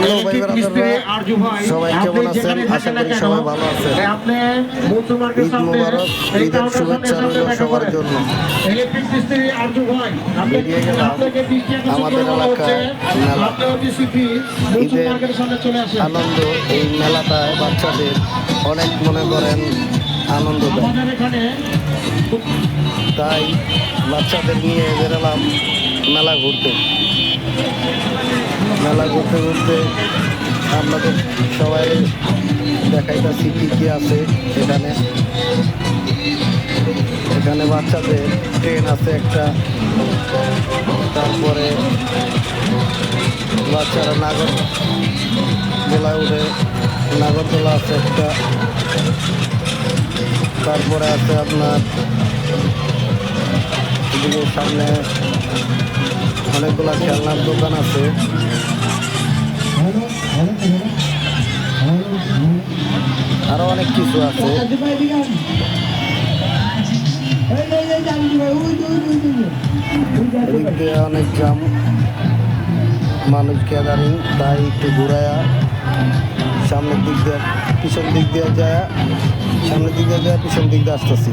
Hello ভাই সবাই কেমন আছেন? আশা করি সবাই ভালো আছেন। আপনি মৌসুম ঈদ মোবারক, ঈদের শুভেচ্ছা রইল সবার জন্য। বেরিয়ে গেলাম। আমাদের এলাকায় মেলা। ঈদের আনন্দ এই মেলাটায় বাচ্চাদের অনেক মনে করেন আনন্দ দেয়। তাই বাচ্চাদের নিয়ে বেরোলাম মেলা ঘুরতে। মেলা ঘুরতে ঘুরতে আপনাদের সবাই দেখাইতেছি কী কী আছে এখানে। এখানে বাচ্চাদের ট্রেন আছে একটা। তারপরে বাচ্চারা নাগর দোলায় উঠে নাগরদোলা আছে একটা। তারপরে আছে আপনার সামনে অনেকগুলা খেলনার দোকান আছে। আরও অনেক কিছু আছে। অনেক জাম মানুষ গ্যাদারিং তাই একটু ঘুরায়া, সামনের দিক দিয়ে, পিছন দিক দিয়ে যায়, সামনের দিক দিয়ে যায়, পিছন দিক দিয়ে আসতেছি।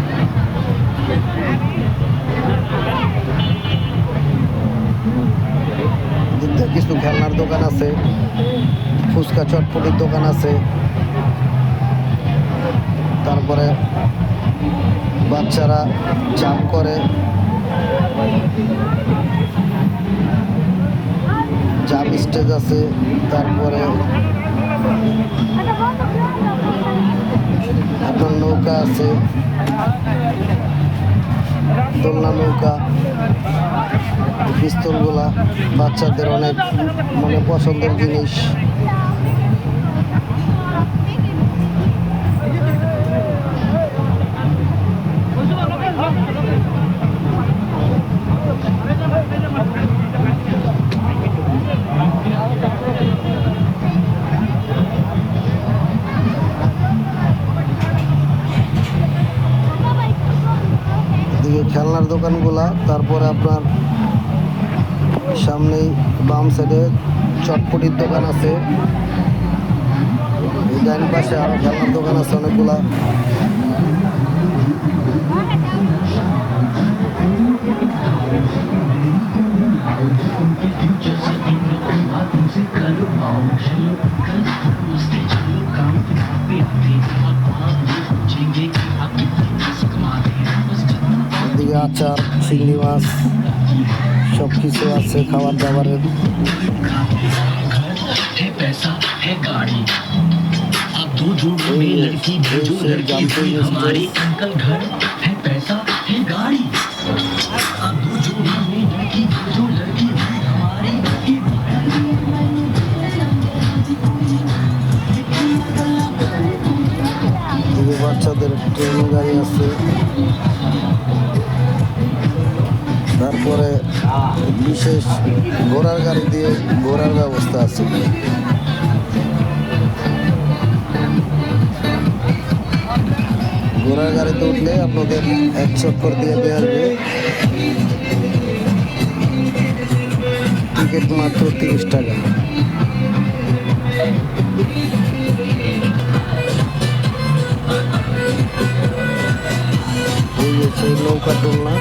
দোকান আছে। ফুচকা চটপটির দোকান আছে। তারপরে বাচ্চারা জাম করে। জাম স্টেজ আছে, তারপরে আপনার নৌকা আছে। দোলনা নৌকা। পিস্তলগুলা বাচ্চাদের অনেক মানে পছন্দের জিনিস। খেলনার দোকানগুলা তারপরে আপনার সামনেই বাম সাইডে চটপটির দোকান আছে ডাইন পাশে আরও খেলার দোকান আছে অনেকগুলা আচার চিংড়ি মাছ সব কিছু আছে খাবার দাবারের বাচ্চাদের ট্রেন গাড়ি আছে। তারপরে বিশেষ ঘোড়ার গাড়ি দিয়ে ঘোড়ার ব্যবস্থা আছে। ঘোড়ার গাড়িতে উঠলে আপনাদের এক চক্কর দিয়ে দেওয়া হবে। টিকিট মাত্র তিরিশ টাকা। এই সেই নৌকা দোলনা।